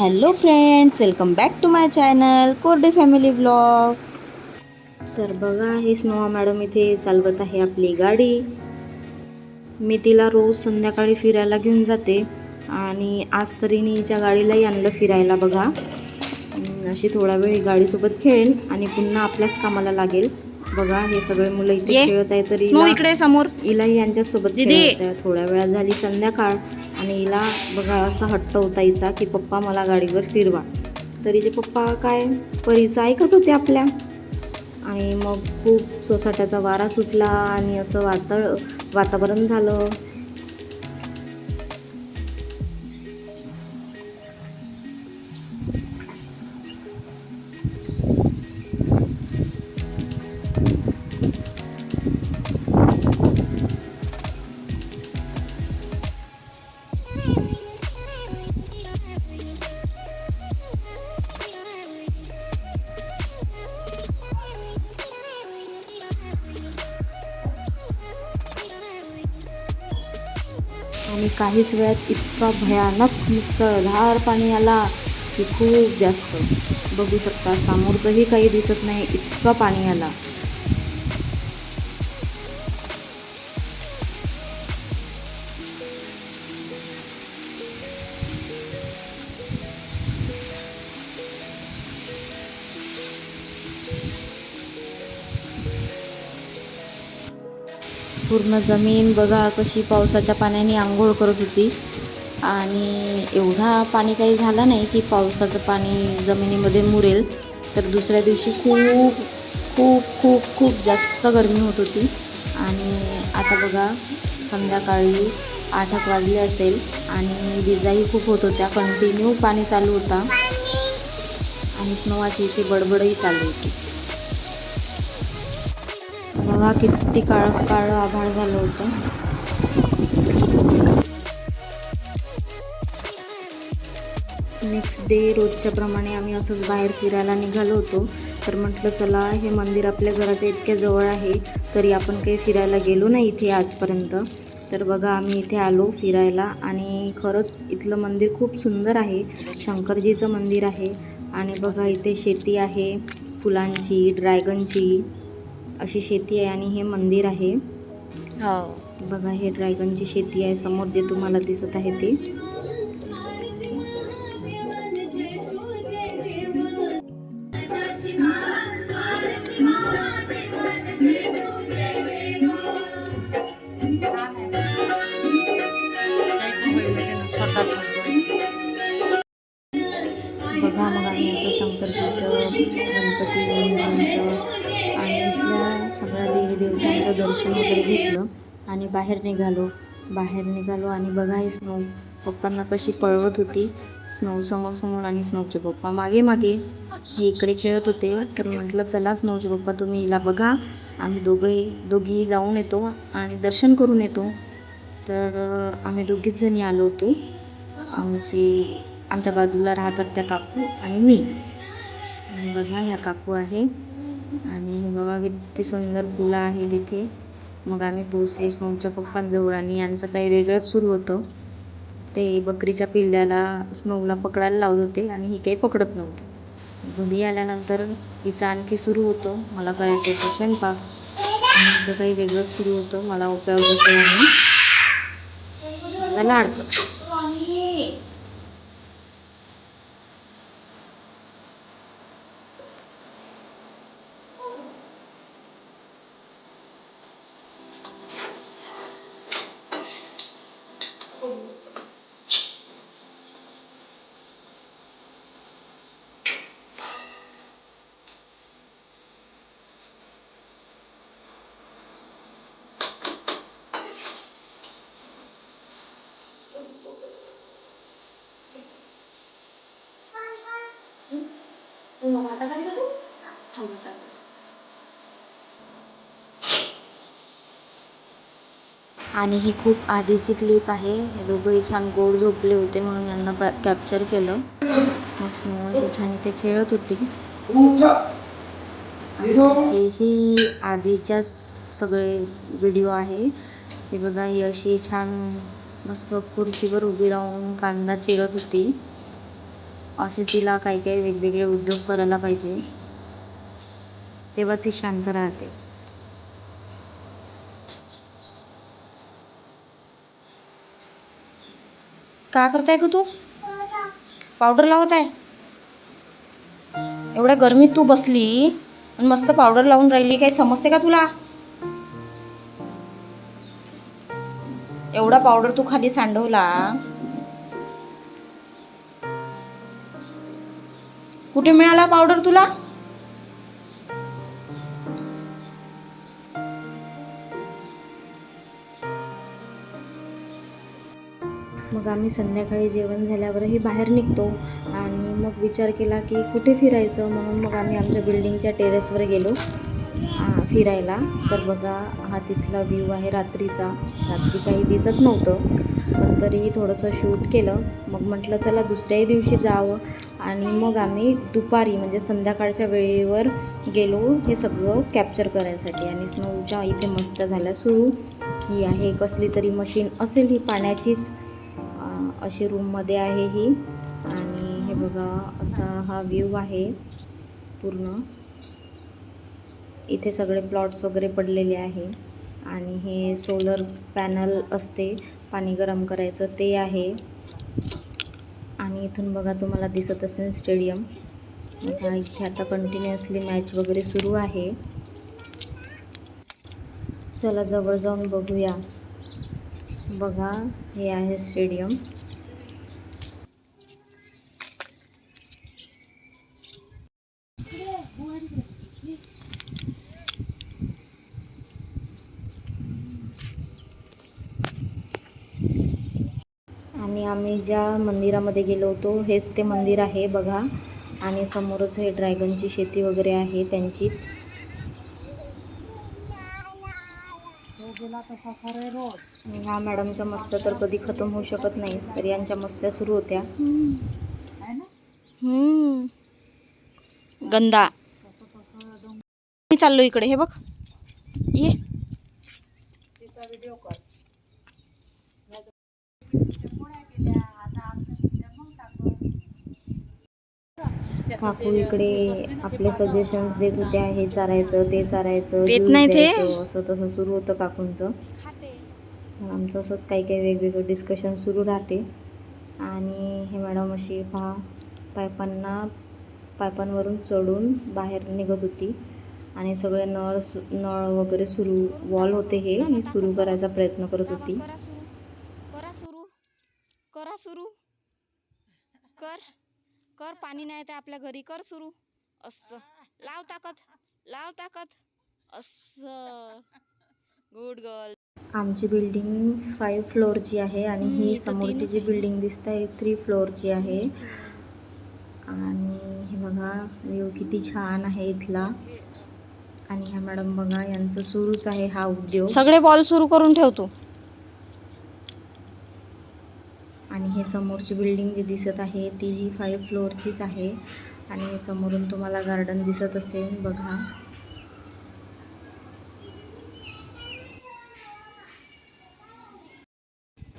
Hello friends welcome back to my channel Korade family blog तर बघा हे स्नोवा madam इथे चालवत आहे आपली गाडी. मी तिला रोज संध्याकाळी फिरायला घेऊन जाते आणि आज तरी मी हिच्या गाडीलाही आणलं फिरायला बघा. अशी थोडा वेळ ही गाडीसोबत खेळेल आणि पुन्हा आपल्याच कामाला लागेल. बघा हे सगळे मुलं इथे. खेळत आहे तरी इकडे समोर. हिलाही यांच्यासोबत. खेळायचं थोड्या वेळात झाली संध्याकाळ. आणि हिला बघा असा हट्ट होता हिचा की पप्पा मला गाडीवर फिरवा. तर हिचे पप्पा काय परीचं ऐकत होते आपल्या. आणि मग खूप सोसाट्याचा वारा सुटला आणि असं वातळ वातावरण झालं. आणि काहीच वेळात इतका भयानक मुसळधार पाणी आला की खूप जास्त. बघू शकता समोरचंही काही दिसत नाही इतकं पाणी आला पूर्ण जमीन बघा कशी पावसाच्या पाण्याने आंघोळ करत होती. आणि एवढा पाणी काही झाला नाही की पावसाचं पाणी जमिनीमध्ये मुरेल. तर दुसऱ्या दिवशी खूप खूप खूप खूप जास्त गरमी होत होती. आणि आता बघा संध्याकाळी आठ एक वाजले असेल आणि विजाही खूप होत होत्या. कंटिन्यू पाणी चालू होता. आणि स्नोवाची इथे बडबडही चालू होती. बघा किती काळ काळं आभाळ झालं होतं. नेक्स्ट डे रोजच्या प्रमाणे आम्ही असंच बाहेर फिरायला निघालो होतो. तर म्हटलं चला हे मंदिर आपल्या घराच्या इतक्या जवळ आहे तरी आपण काही फिरायला गेलो नाही इथे आजपर्यंत. तर बघा आम्ही इथे आलो फिरायला आणि खरंच इथलं मंदिर खूप सुंदर आहे. शंकरजीचं मंदिर आहे आणि बघा इथे शेती आहे फुलांची ड्रॅगनची. अशी शेती आहे आणि हे मंदिर आहे. हो. बघा हे ड्रॅगनची शेती आहे. समोर जे तुम्हाला दिसत आहे ते. बघा मग आम्ही असं शंकरजीचं गणपतीजींचं सगळ्या देवी देवतांचं दर्शन वगैरे घेतलं आणि बाहेर निघालो. बाहेर निघालो आणि बघा हे स्नो पप्पांना कशी पळवत होती. स्नो समोर समोर आणि स्नोचे पप्पा मागे मागे. हे इकडे खेळत होते. तर म्हटलं चला स्नोचे पप्पा तुम्ही हिला बघा. आम्ही दोघंही दोघीही जाऊन येतो आणि दर्शन करून येतो. तर आम्ही दोघीच जणी आलो होतो. आमची आमच्या बाजूला राहतात त्या काकू आणि मी. आणि बघा ह्या काकू आहे. आणि बाबा किती सुंदर फुलं आहे तिथे. मग आम्ही पोचले स्नोच्या पप्पांजवळ आणि यांचं काही वेगळंच सुरू होतं. ते बकरीच्या पिल्ल्याला स्नोला पकडायला लावत होते आणि ही काही पकडत नव्हती. घरी आल्यानंतर हिचं आणखी सुरू होतं. मला करायचं होतं स्वयंपाक. हिचं काही वेगळंच सुरू होतं. मला उपयोग आणि मला लाडकं आणि ही खूप आधीची क्लिप आहे. हे दोघंही छान गोड झोपले होते म्हणून यांना कॅप्चर केलं. मग स्नो अशी छान इथे खेळत होती. हेही आधीच्याच सगळे व्हिडिओ आहे. हे बघा ही अशी छान मस्त खुर्चीवर उभी राहून कांदा चिरत होती. असे तिला काही काही वेगवेगळे उद्योग करायला पाहिजे. तेव्हाच ही शांत राहते. का करताय ग तू? पावडर लावत आहे एवढ्या गरमीत तू बसली आणि मस्त पावडर लावून राहिली काही समजते का तुला? एवढा पावडर तू खाली सांडवला. कुठे मिळाला पावडर तुला? मग आम्ही संध्याकाळी जेवण झाल्यावरही बाहेर निघतो आणि मग विचार केला की कुठे फिरायचं म्हणून मग आम्ही आमच्या बिल्डिंगच्या टेरेसवर गेलो. फिरायला. तर बघा हा तिथला व्ह्यू आहे रात्रीचा. रात्री काही दिसत नव्हतं पण तरी थोडंसं शूट केलं. मग म्हटलं चला दुसऱ्याही दिवशी जावं. आणि मग आम्ही दुपारी म्हणजे संध्याकाळच्या वेळेवर गेलो हे सगळं कॅप्चर करायसाठी. आणि स्नोच्या इथे मस्त झाल्या सुरू. ही आहे कसली तरी मशीन असेल ही पाण्याचीच. अशी रूममध्ये आहे ही. आणि हे बघा असा हा व्ह्यू आहे पूर्ण. इथे सगळे प्लॉट्स वगैरे पडलेले आहे. आणि हे सोलर पॅनल असते पाणी गरम करायचं ते आहे. आणि इथून बघा तुम्हाला दिसत असेल स्टेडियम हा इथे आता कंटिन्युअसली मॅच वगैरे सुरू आहे. चला जवळ जाऊन बघूया. बघा हे आहे स्टेडियम आणि आम्ही ज्या मंदिरामध्ये गेलो होतो हेच ते मंदिर आहे बघा. आणि समोरच हे ड्रॅगनची शेती वगैरे आहे त्यांचीच. ह्या मॅडमच्या मस्त्या तर कधी खतम होऊ शकत नाही तर यांच्या मस्त्या सुरू होत्या. गंदा. मी चाललो इकडे हे बघ. ये. काकू इकडे आपले सजेशन्स देत होत्या हे चारायचं ते चारायचं देत juice नाही ते? द्यायचं, असं तसं सुरू होतं काकूंचं. तर आमचं असंच काही काही वेगवेगळं डिस्कशन सुरू राहते. आणि हे मॅडम अशी पहा पायपांना पायपांवरून चढून बाहेर निघत होती. आणि सगळे नळ सु नळ वगैरे सुरू वॉल होते हे हे सुरू करायचा प्रयत्न करत होती करा सुरू करा सुरू करा सुरू कर कर पाणी नाही ते आपल्या घरी कर सुरू. असं. लाव ताकद. लाव ताकद. असं. गुड गर्ल आमची बिल्डिंग फाईव्ह फ्लोअरची आहे आणि ही समोरची जी. बिल्डिंग दिसत आहे थ्री फ्लोअरची आहे. आणि हे बघा व्ह्यू किती छान आहे इथला. आणि ह्या मॅडम बघा यांचं सुरूच आहे हा उद्योग. सगळे बॉल सुरू करून ठेव तू आणि हे समोरची बिल्डिंग जी दिसत आहे ती ही फाईव्ह फ्लोअरचीच आहे. आणि हे समोरून तुम्हाला गार्डन दिसत असेल बघा.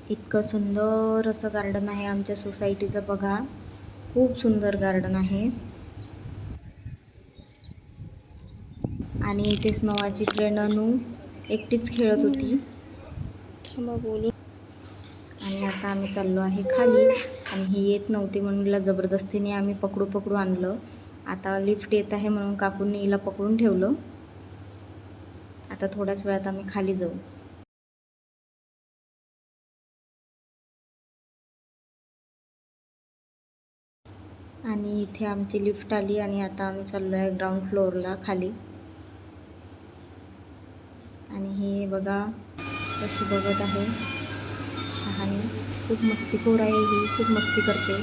इतकं सुंदर असं गार्डन आहे आमच्या सोसायटीचं बघा. खूप सुंदर गार्डन आहे. आणि इथे स्नोवाची फ्रेंड अनु एकटीच खेळत होती. थांबा बोलू आता आम्ही चाललो आहे खाली आणि ही येत नव्हती म्हणून हिला जबरदस्तीने आम्ही पकडू पकडू आणलं. आता लिफ्ट येत आहे म्हणून काकूंनी हिला पकडून ठेवलं. आता थोड्याच वेळात आम्ही खाली जाऊ. आणि इथे आमची लिफ्ट आली आणि आता आम्ही चाललो आहे ग्राउंड फ्लोअरला खाली. आणि हे बघा कशी बघत आहे शहाणी. खूप मस्तीखोर आहे ही खूप मस्ती करते.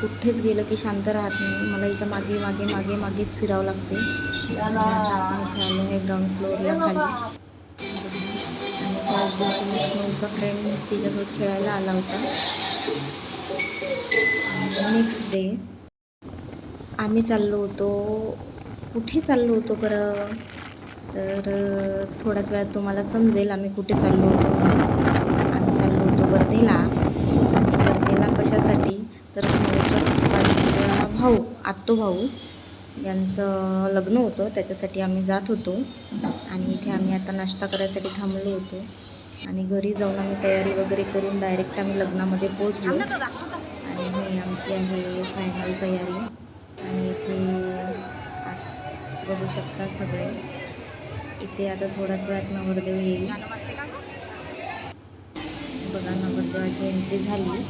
कुठेच गेलं की शांत राहत नाही. मला हिच्या मागे मागे मागे मागेच फिरावं लागते. आलो आहे ग्राउंड फ्लोअरला खाली. आणि पाच दिवशी स्नोचा फ्रेंड तिच्यासोबत खेळायला आला होता. नेक्स्ट डे आम्ही चाललो होतो. कुठे चाललो होतो बरं तर थोड्याच वेळात तुम्हाला समजेल आम्ही कुठे चाललो होतो म्हणून. आम्ही चाललो होतो वर्धेला आणि वर्धेला कशासाठी? तर स्नोच्या पप्पांचं भाऊ आत्तो भाऊ यांचं लग्न होतं. त्याच्यासाठी आम्ही जात होतो. आणि इथे आम्ही आता नाश्ता करायसाठी थांबलो होतो. आणि घरी जाऊन आम्ही तयारी वगैरे करून डायरेक्ट आम्ही लग्नामध्ये पोचलो आणि ही आमची आहे फायनल तयारी. आणि इथे आत बघू शकता सगळे. इथे आता थोड्याच वेळात नवरदेव येईल. बघा नवरदेवाची एंट्री झाली.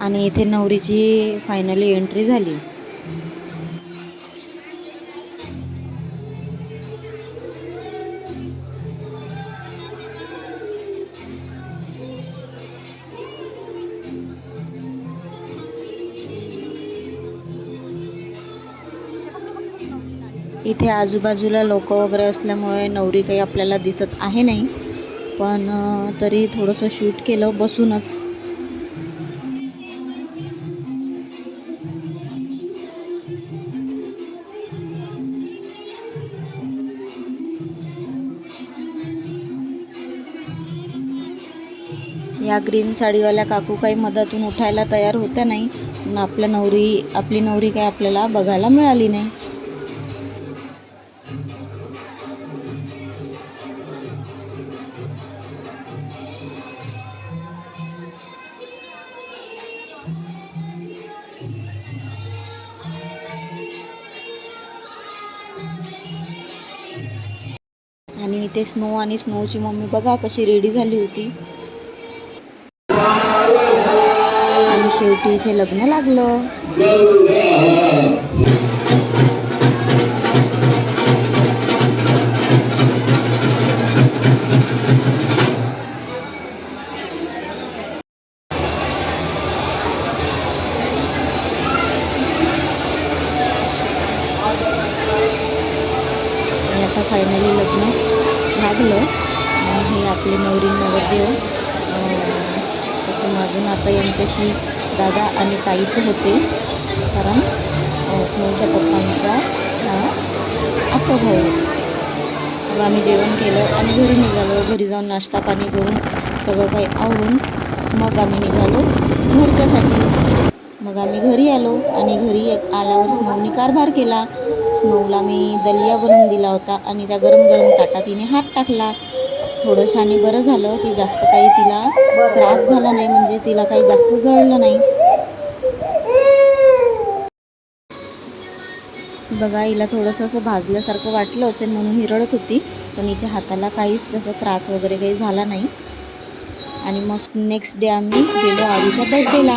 आणि इथे नवरीची फायनली एंट्री झाली. इथे आजूबाजूला लोक वगैरे असल्यामुळे नवरी काही आपल्याला दिसत आहे नाही. पण तरी थोडंसं शूट केलं बसूनच. या ग्रीन साडीवाल्या काकू काही मधातून उठायला तयार होत्या नाही. पण आपल्या नवरी आपली नवरी काही आपल्याला बघायला मिळाली नाही. इथे स्नो आणि स्नोची मम्मी बघा कशी रेडी झाली होती. आणि शेवटी इथे लग्न लागलं. तसं नातं यांच्याशी दादा आणि ताईचं होते. कारण स्नोच्या पप्पांचा हा आत्ता भाऊ मग आम्ही जेवण केलं आणि घरी निघालो. घरी जाऊन नाश्ता पाणी करून सगळं काही आवरून मग आम्ही निघालो घरच्यासाठी. मग आम्ही घरी आलो आणि घरी आल्यावर स्नोनी कारभार केला. स्नोला मी दलिया बनवून दिला होता आणि त्या गरम गरम ताटात तिने हात टाकला. थोडंशाने आणि बरं झालं की जास्त काही तिला त्रास झाला नाही म्हणजे तिला काही जास्त जळलं नाही. बघा हिला थोडंसं असं भाजल्यासारखं वाटलं असेल म्हणून ही रडत होती पण हिच्या हाताला काहीच असं त्रास वगैरे काही झाला नाही. आणि मग नेक्स्ट डे आम्ही गेलो आरूच्या बड्डेला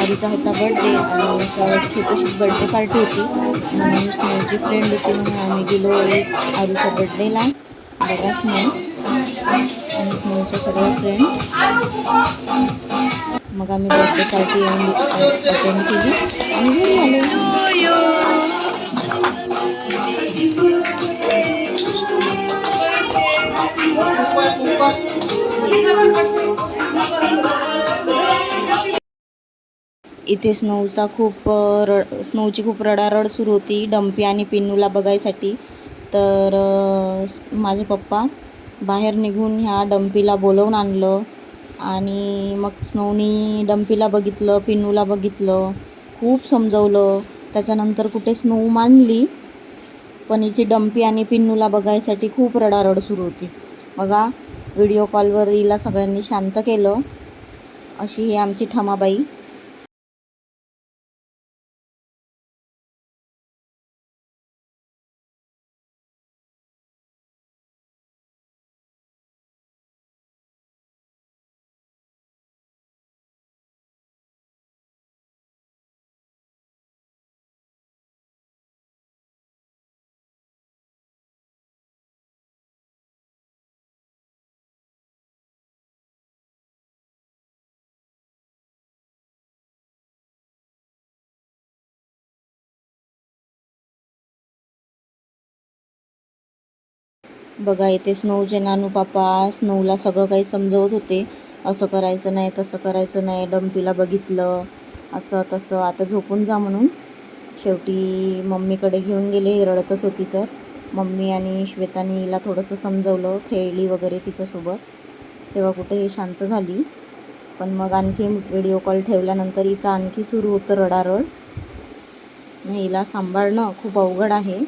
आरूचा होता बड्डे आणि असं छोटीशी बड्डे पार्टी होती. म्हणून स्नेहची फ्रेंड होती म्हणून आम्ही गेलो आरूच्या बड्डेला बघा स्नेह. आणि स्नोचे सगळे फ्रेंड्स मग आम्ही बर्थडे पार्टी अटेंड केली. आणि घरी आलो. इथे स्नोचा खूप रड स्नोची खूप रडारड सुरू होती. डम्पी आणि पिन्नूला बघायसाठी. तर माझे पप्पा बाहेर निघून ह्या डम्पीला बोलवून आणलं. आणि मग स्नोनी डम्पीला बघितलं पिन्नूला बघितलं खूप समजवलं. त्याच्यानंतर कुठे स्नो मानली पण हिची डम्पी आणि पिन्नूला बघायसाठी खूप रडारड सुरू होती. बघा व्हिडिओ कॉलवर हिला सगळ्यांनी शांत केलं. अशी ही आमची ठमाबाई. बघा इथे स्नोचे नानू पापा स्नोला सगळं काही समजवत होते. असं करायचं नाही तसं करायचं नाही डम्पीला बघितलं असं तसं. आता झोपून जा म्हणून. शेवटी मम्मीकडे घेऊन गेले रडतच होती तर. मम्मी आणि श्वेतानी हिला थोडंसं समजवलं खेळली वगैरे तिच्यासोबत. तेव्हा कुठे हे शांत झाली. पण मग आणखी व्हिडिओ कॉल ठेवल्यानंतर हिचं आणखी सुरू होतं रडारड. मग हिला सांभाळणं खूप अवघड आहे.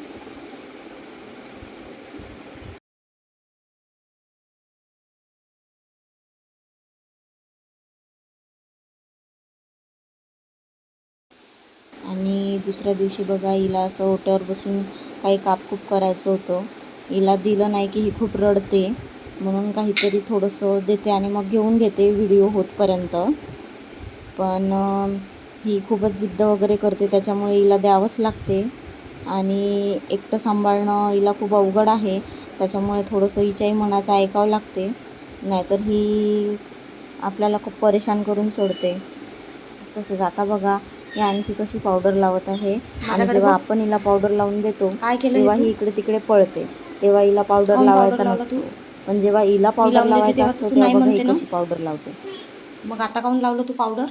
दुसऱ्या दिवशी बघा हिला असं ओट्यावर बसून काही कापकूप करायचं होतं. हिला दिलं नाही की ही खूप रडते. म्हणून काहीतरी थोडंसं देते आणि मग घेऊन घेते व्हिडिओ होतपर्यंत. पण ही खूपच जिद्द वगैरे करते त्याच्यामुळे हिला द्यावंच लागते. आणि एकटं सांभाळणं हिला खूप अवघड आहे. त्याच्यामुळे थोडंसं हिच्याही मनाचं ऐकावं लागते. नाहीतर ही आपल्याला खूप परेशान करून सोडते. तसंच आता बघा ही आणखी कशी पावडर लावत आहे? आणि जेव्हा. आपण हिला पावडर लावून देतो काय केलं तेव्हा हे इकडे तिकडे पळते. तेव्हा हिला पावडर लावायचा नसतो? पण जेव्हा हिला पावडर देते लावायचा असतो तेव्हा बघा ही? कशी पावडर लावते. मग आता काऊन लावलं तू पावडर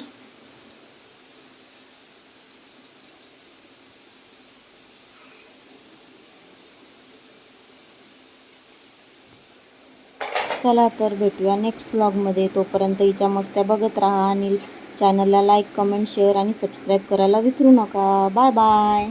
चला तर भेटूया नेक्स्ट व्लॉगमध्ये तोपर्यंत हिच्या मस्त्या बघत राहा. आणि चॅनलला लाईक कमेंट शेअर आणि सबस्क्राईब करायला विसरू नका. Bye bye.